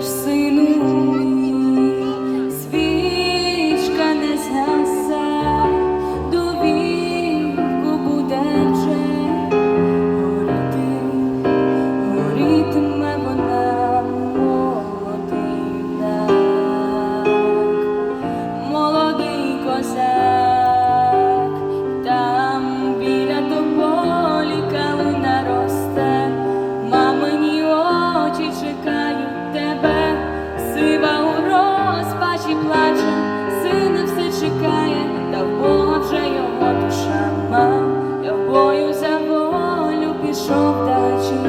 see пішов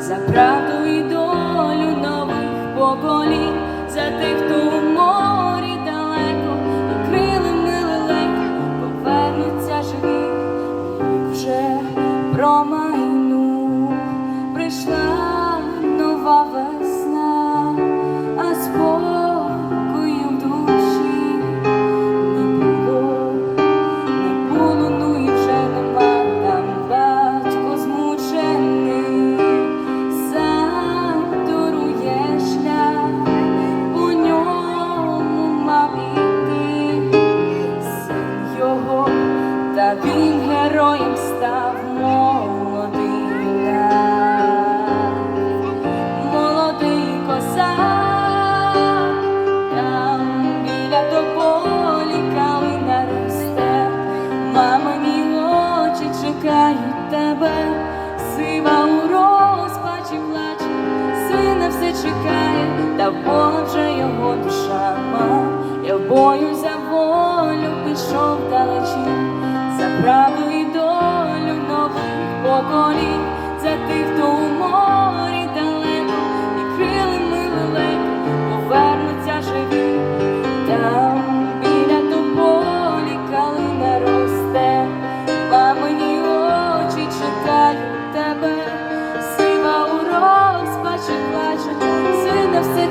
за правду і долю нових поколінь, за тих, хто у морі далеко, і крилами лелека повернуться живі, вже промайну прийшла все чекає, та Бога його душа. Мав, я в бою за волю пішов далечі, за правду і долю нових поколінь, за тих, хто у морі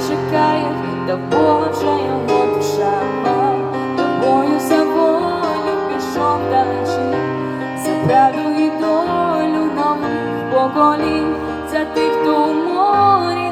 чекає, до Бога вже його душа має, тобою за волю пішов далечі, за правду і долю нових поколінь, за тих, хто у морі.